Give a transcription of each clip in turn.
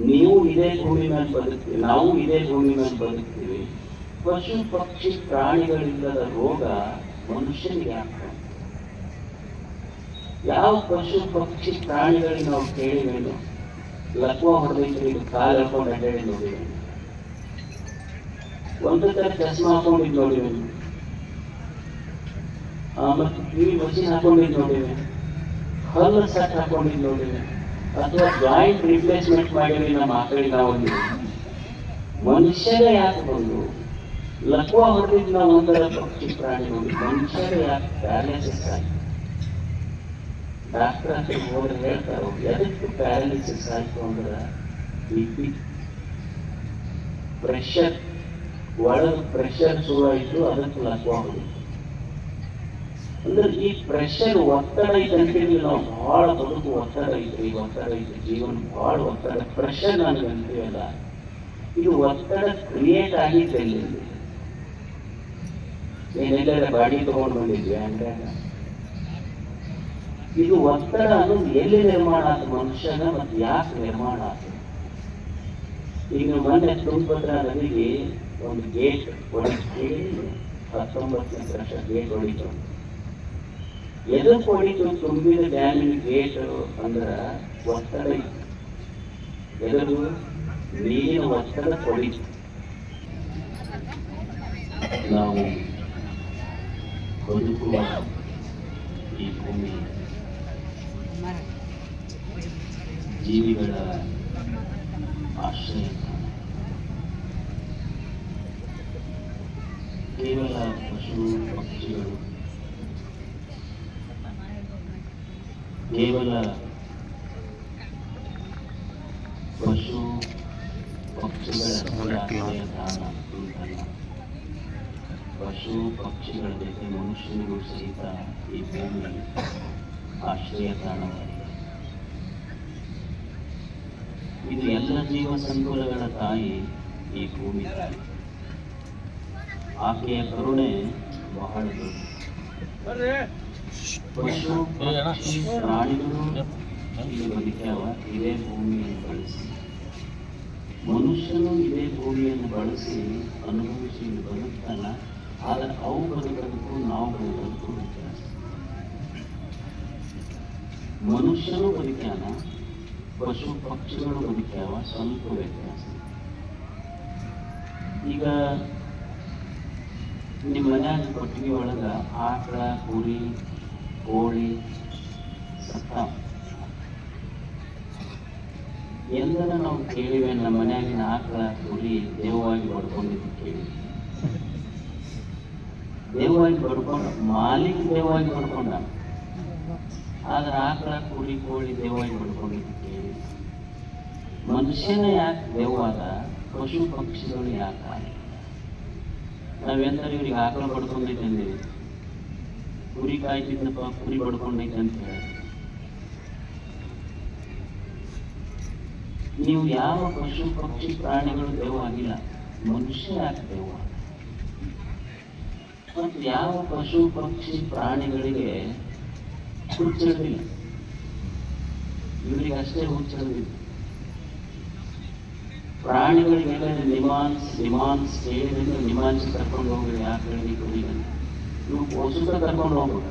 ನೀವು ಇದೇ ಭೂಮಿ ಮೇಲೆ ಬದುಕ್ತೀವಿ ನಾವು ಇದೇ ಭೂಮಿ ಮೇಲೆ ಬದುಕ್ತೀವಿ ಪಶು ಪಕ್ಷಿ ಪ್ರಾಣಿಗಳಿಲ್ಲದ ರೋಗ ಮನುಷ್ಯನಿಗೆ ಆಗ್ತದೆ ಯಾವ ಪಶು ಪಕ್ಷಿ ಪ್ರಾಣಿಗಳಿಗೆ ನಾವು ಕೇಳಿವೇನು ಲಕ್ವ ಹೊಡೆದೈತ್ರಿ ಕಾಲು ಹಾಕೊಂಡು ಅಡ್ಡಾಡಿ ನೋಡಿ ಒಂದು ತರ ಚಸ್ಮಾ ಹಾಕೊಂಡಿದ್ದು ನೋಡಿವೇನು ಮತ್ತು ಕಿವಿ ಮಷಿನ್ ಹಾಕೊಂಡಿದ್ದು ನೋಡಿವೆ ಹಲ್ಲು ಸಟ್ ಹಾಕೊಂಡಿದ್ದು ನೋಡಿವೆ ಅಥವಾ ಜಾಯಿಂಟ್ ರಿಪ್ಲೇಸ್ಮೆಂಟ್ ಮಾಡಿವಿ ನಮ್ಮ ಆಕಳಿಗೆ ನಾವು ಮನುಷ್ಯರೇ ಯಾಕೆ ಬಂದು? ಲಕ್ವ ಹೊಡೆದಿದ್ದು ನಾವು ಒಂದರ ಪಕ್ಷಿ ಪ್ರಾಣಿ ನೋಡಿ ಮನುಷ್ಯರೇ ಯಾಕೆ ಪ್ಯಾರಾಲಿಸಿಸ್ ಆಯ್ತು ಡಾಕ್ಟರ್ ಹತ್ರ ಹೋದ್ರೆ ಹೇಳ್ತಾರೆ, ಎದಕ್ಕೆ ಪ್ಯಾರಾಲಿಸಿಸ್ ಆಯ್ತು ಅಂದ್ರೆ ಬಿ ಪ್ರೆಷರ್ ಒಳಗೆ ಪ್ರೆಷರ್ ಶುರುವಾಯಿತು ಅದಕ್ಕೆ ಲಕ್ವ ಹೊಡಿತು ಅಂದ್ರೆ ಈ ಪ್ರೆಷರ್ ಒತ್ತಡ ಅಂತೇಳಿ ನಾವು ಬಹಳ ಬದುಕು ಒತ್ತಡ ಐತ್ರಿ ಒತ್ತಡ ಇದೆ ಜೀವನ ಬಹಳ ಒತ್ತಡ ಪ್ರೆಷರ್ ನನಗೆ ಅಂತೀವಲ್ಲ ಇದು ಒತ್ತಡ ಕ್ರಿಯೇಟ್ ಆಗಿತ್ತು ಎಲ್ಲಿ ಏನೆಲ್ಲ ಬಾಡಿ ತಗೊಂಡು ಬಂದಿದ್ವಿ ಅಂದಾಗ ಇದು ಒತ್ತಡ ಅನ್ನೋದು ಎಲ್ಲಿ ನಿರ್ಮಾಣ ಆಯ್ತು ಮನುಷ್ಯನ ಮತ್ತೆ ಯಾಕೆ ನಿರ್ಮಾಣ ಆಯ್ತು ಈಗ ಮೊನ್ನೆ ತುಂಗಭದ್ರಾ ನದಿಗೆ ಒಂದು ಗೇಟ್ ಹೊಡಿತೀವಿ ಹತ್ತೊಂಬತ್ತನೇ ವರ್ಷ ಗೇಟ್ ಹೊಡಿತು. ಎದಕ್ಕೆ ಹೊಡಿತು ತುಂಬಿದ ಡ್ಯಾಮಿನ ಗೇಟ್ ಅಂದ್ರ ಒತ್ತಡ ಎದುರು ನೀರಿನ ಒತ್ತಡ ಹೊಡಿತು ನಾವು ಬದುಕುವ ಈ ಭೂಮಿ ಜೀವಿಗಳ ಆಶ್ರಯ. ಕೇವಲ ಪಶು ಪಕ್ಷಿಗಳು ಕೇವಲ ಪಶು ಪಕ್ಷಿಗಳ ಪಶು ಪಕ್ಷಿಗಳ ಜೊತೆ ಮನುಷ್ಯನಿಗೂ ಸಹಿತ ಈ ಭೂಮಿ ಆಶ್ರಯ ತಾಣವಾಗಿದೆ ಇದು ಎಲ್ಲ ಜೀವ ಸಂಕುಲಗಳ ತಾಯಿ ಈ ಭೂಮಿ. ತಾಯಿ ಆಕೆಯ ಕರುಣೆ ಬಹಳ ದೊಡ್ಡ ಪ್ರಾಣಿಗಳು ಇದೇ ಭೂಮಿಯನ್ನು ಬಳಸಿ ಮನುಷ್ಯನು ಇದೇ ಭೂಮಿಯನ್ನು ಬಳಸಿ ಅನುಭವಿಸಿ ಬದುಕ್ತಾನ, ಆದರೆ ಅವು ಬದುಕೋದಕ್ಕೂ ನಾವು ಬದುಕೋದಕ್ಕೂ ವ್ಯತ್ಯಾಸ. ಮನುಷ್ಯನು ಬದುಕ್ಯಾನ, ಪಶು ಪಕ್ಷಿಗಳು ಬದುಕ್ಯಾವ, ಸ್ವಲ್ಪ ವ್ಯತ್ಯಾಸ. ಈಗ ನಿಮ್ಮ ಮನ್ಯಾಗ ಕೊಟ್ಟಿಗೆ ಒಳಗ ಆಕಳ, ಕುರಿ ಕೋಳಿ ಸತ್ತ ಎಲ್ಲರ ನಾವು ಕೇಳಿವೆ, ನಮ್ಮ ಮನ್ಯಾಗಿನ ಆಕಳ ಕುರಿ ದೇವವಾಗಿ ಬಡ್ಕೊಂಡಿದ್ದು ಕೇಳಿ. ದೇವವಾಗಿ ಬಡ್ಕೊಂಡ, ಮಾಲೀಕ ದೇವವಾಗಿ ಬಡ್ಕೊಂಡ. ಆದ್ರೆ ಆಕಳ ಕುರಿ ಕೋಳಿ ದೇವವಾಗಿ ಬಡ್ಕೊಂಡಿದ್ದು ಕೇಳಿ. ಮನುಷ್ಯನ ಯಾಕೆ ದೇವಾದ ಪಶು ಪಕ್ಷಿಗಳು ಯಾಕೆ? ನಾವೆಂದ್ರೆ ಇವ್ರಿಗೆ ಆಕಳ ಬಡ್ಕೊಂಡೈತೆ ಅಂದೇವಿ ಕುರಿ ಕಾಯ್ತಿದ್ನಪ್ಪ ಕುರಿ ಬಡ್ಕೊಂಡೈತೆ ಅಂತ ಹೇಳಿ. ನೀವು ಯಾವ ಪಶು ಪಕ್ಷಿ ಪ್ರಾಣಿಗಳು ದೇವ ಆಗಿಲ್ಲ, ಮನುಷ್ಯ ಯಾಕೆ ದೇವ ಮತ್ತು ಯಾವ ಪಶು ಪಕ್ಷಿ ಪ್ರಾಣಿಗಳಿಗೆ ಹುಚ್ಚಿರಲಿಲ್ಲ ಇವರಿಗೆ ಅಷ್ಟೇ ಹುಚ್ಚಿರಲಿಲ್ಲ ಪ್ರಾಣಿಗಳಿಗೆಲ್ಲ ನಿಮಾನ್ಸ್ ನಿಮಾನ್ಸ್ ಹೇಳಿದ್ರೆ ನಿಮಾನ್ಸ್ ಕರ್ಕೊಂಡು ಹೋಗಿ ಯಾಕೆ ಹೇಳಿ ಕುರಿಗೆ ಇವು ಪಶುಕ ಕರ್ಕೊಂಡು ಹೋಗ್ಬೇಕು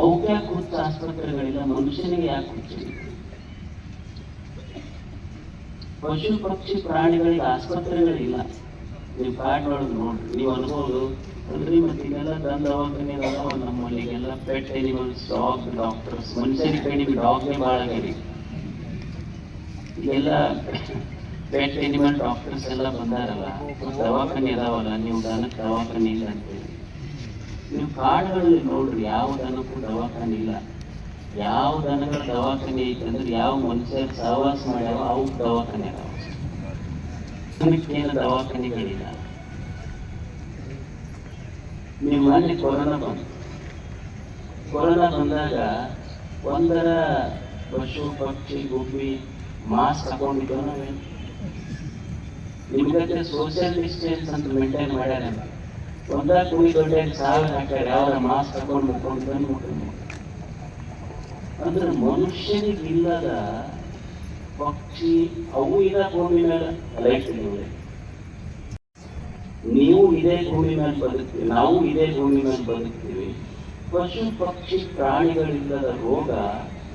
ಅವಕ್ಕೆ ಹುಚ್ಚ ಆಸ್ಪತ್ರೆಗಳಿಲ್ಲ ಮನುಷ್ಯನಿಗೆ ಯಾಕೆ ಹುಚ್ಚಿಲ್ಲ ಪಶು ಪಕ್ಷಿ ಪ್ರಾಣಿಗಳಿಗೆ ಆಸ್ಪತ್ರೆಗಳಿಲ್ಲ. ನೀವು ಕಾಡ್ ಒಳಗೆ ನೋಡ್ರಿ, ನೀವು ಅನ್ಬೋದು ಅಲ್ರಿ ಮತ್ತೆ ಇದೆಲ್ಲ ತಂದ ದವಾಖಾನೆ ನಮ್ಮಲ್ಲಿ. ನಮ್ಮಲ್ಲಿಗೆಲ್ಲ ಪೆಟ್ ಎನಿಮಲ್ಸ್ ಡಾಗ್ ಡಾಕ್ಟರ್ಸ್ ಮನುಷ್ಯರಿಗೆ ಕಡಿಮೆ ಡಾಗ್ಗೆ ಭಾಳ ಇದೆಲ್ಲ ಈಗೆಲ್ಲ ಪೆಟ್ ಎನಿಮಲ್ ಡಾಕ್ಟರ್ಸ್ ಎಲ್ಲ ಬಂದಾರಲ್ಲ, ದವಾಖಾನೆ ಅದಾವಲ್ಲ, ನೀವು ದನಕ್ಕೆ ದವಾಖಾನೆ ಇಲ್ಲ ಅಂತೇಳಿ ನೀವು ಕಾಡುಗಳಲ್ಲಿ ನೋಡ್ರಿ, ಯಾವ ದನಕ್ಕೂ ದವಾಖಾನೆ ಇಲ್ಲ. ಯಾವ ದನಗಳ ದವಾಖಾನೆ ಐತೆ ಅಂದ್ರೆ, ಯಾವ ಮನುಷ್ಯರು ಸಹವಾಸ ಮಾಡ್ಯಾವ ಅವು ದವಾಖಾನೆ ಅದಾವ. ಅದಕ್ಕೇನು ದವಾಖಾನೆಗಳಿಲ್ಲ ನೀವು ಅಲ್ಲಿ ಕೊರೋನಾ ಬಂತು ಕೊರೋನಾ ಬಂದಾಗ ಒಂದರ ಪಶು, ಪಕ್ಷಿ, ಗುಬ್ಬಿ, ಮಾಸ್ಕ್ ಹಾಕೊಂಡಿದ್ದೋ ನಾವೇನು? ನಿಮ್ಗತ್ತೆ ಸೋಷಿಯಲ್ ಡಿಸ್ಟೆನ್ಸ್ ಅಂತ ಮೇಂಟೈನ್ ಮಾಡ್ಯಾರ ಒಂದ ಕುಡಿ ದೊಡ್ಡ ಸಾವಿರ ಹಾಕ್ಯಾರ ಯಾವ್ದಾರ ಮಾಸ್ಕ್ ಹಾಕೊಂಡು ಮುಟ್ಕೊಂಡು ಬಂದು ಅಂದ್ರೆ ಮನುಷ್ಯನಿಗೆ ಇಲ್ಲದ ಪಕ್ಷಿ ಅವು ಇದ ಭೂಮಿ ಮೇಲೆ ಲೈಫ್ ನೋಡಿ ನೀವು ಇದೇ ಭೂಮಿ ಮೇಲೆ ಬದುಕ್ತೀವಿ ನಾವು ಇದೇ ಭೂಮಿ ಮೇಲೆ ಬದುಕ್ತೀವಿ. ಪಶು ಪಕ್ಷಿ ಪ್ರಾಣಿಗಳಿಲ್ಲದ ರೋಗ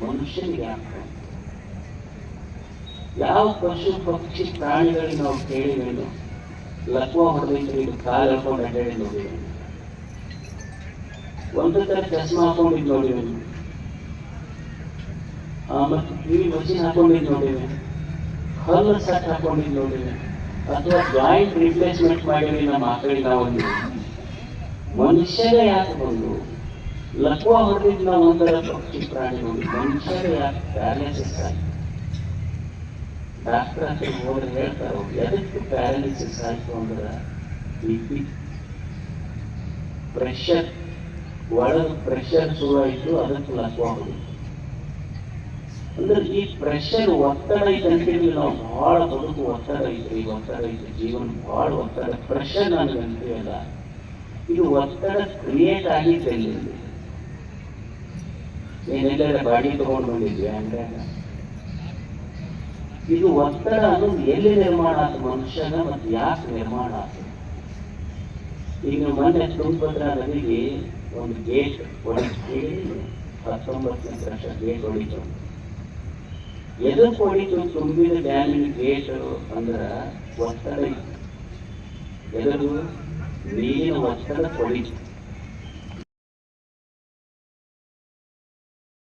ಮನುಷ್ಯನಿಗೆ ಆಗ್ತದೆ ಯಾವ ಪಶು ಪಕ್ಷಿ ಪ್ರಾಣಿಗಳಿಗೆ ನಾವು ಕೇಳಿದೇನು ಲಕ್ವ ಹೊಡೆದೈತ್ರಿ ಕಾಲು ಹೇಳ್ಕೊಂಡು ಅಡ್ಡಾಡಿ ನೋಡಿವೇನು ಒಂದು ತರ ಚಸ್ಮಾ ಹಾಕೊಂಡಿದ್ ನೋಡಿದ್ದೇನೆ ಮತ್ತು ಕಿವಿ ಮಷಿನ್ ಹಾಕೊಂಡಿದ್ದು ನೋಡಿವೆ ಹಲ್ಲು ಸಟ್ ಹಾಕೊಂಡಿದ್ದು ನೋಡಿದೆ ಅಥವಾ ಜಾಯಿಂಟ್ ರಿಪ್ಲೇಸ್ಮೆಂಟ್ ಮಾಡಿವಿ ನಮ್ಮ ಮಕ್ಕಳಿಗೆ ನಾವು ಅಂದ್ವಿ. ಮನುಷ್ಯರೇ ಯಾಕೆ ಬಂದು? ಲಕ್ವ ಹೊಡೆದಿದ್ ನಾವು ಒಂದರ ಪಕ್ಷಿ ಪ್ರಾಣಿ ನೋಡಿ. ಮನುಷ್ಯರೇ ಯಾಕೆ ಪ್ಯಾರಾಲಿಸಿಸ್ ಆಯ್ತು ಡಾಕ್ಟರ್ ಹತ್ರ ಹೋದ್ರೆ ಹೇಳ್ತಾರೆ ಎದಕ್ಕೆ ಪ್ಯಾರಾಲಿಸಿಸ್ ಆಯ್ತು ಅಂದ್ರೆ ಬಿಪಿ ಪ್ರೆಷರ್ ಒಳಗೆ ಪ್ರೆಷರ್ ಶುರುವಾಯಿತು, ಅದಕ್ಕೆ ಲಕ್ವ ಹೊಡೆದು ಅಂದ್ರೆ ಈ ಪ್ರೆಷರ್ ಒತ್ತಡ ಐತಂತೀವಿ ನಾವು ಬಹಳ ಬದುಕು ಒತ್ತಡ ಐತ್ರಿ ಒತ್ತಡ ಐತೆ, ಜೀವನ ಬಹಳ ಒತ್ತಡ ಪ್ರೆಷರ್ ನನಗೆ ಅಂತೀವಲ್ಲ ಇದು ಒತ್ತಡ ಕ್ರಿಯೇಟ್ ಆಗಿತ್ತು ಎಲ್ಲಿ ಏನೆಲ್ಲ ಬಾಡಿ ತಗೊಂಡು ಬಂದಿದ್ವಿ ಅಂದಾಗ ಇದು ಒತ್ತಡ ಅನ್ನೋದು ಎಲ್ಲಿ ನಿರ್ಮಾಣ ಆಯ್ತು ಮನುಷ್ಯನ ಮತ್ತು ಯಾಕೆ ನಿರ್ಮಾಣ ಆಯ್ತು ಈಗ ಮೊನ್ನೆ ತುಂಗಭದ್ರಾ ನದಿಗೆ ಒಂದು ಗೇಟ್ ಹೊಡಿತು ಹತ್ತೊಂಬತ್ತನೇ ವರ್ಷ ಗೇಟ್ ಹೊಡಿತು ಎದಕ್ಕೆ ಹೊಡಿತು ತುಂಬಿದ ಡ್ಯಾಮಿನ ಗೇಟ್ ಅಂದ್ರ ಒತ್ತಡ ಇತ್ತು. ಎದುರು ನೀರಿನ ಒತ್ತಡ ಹೊಡಿತು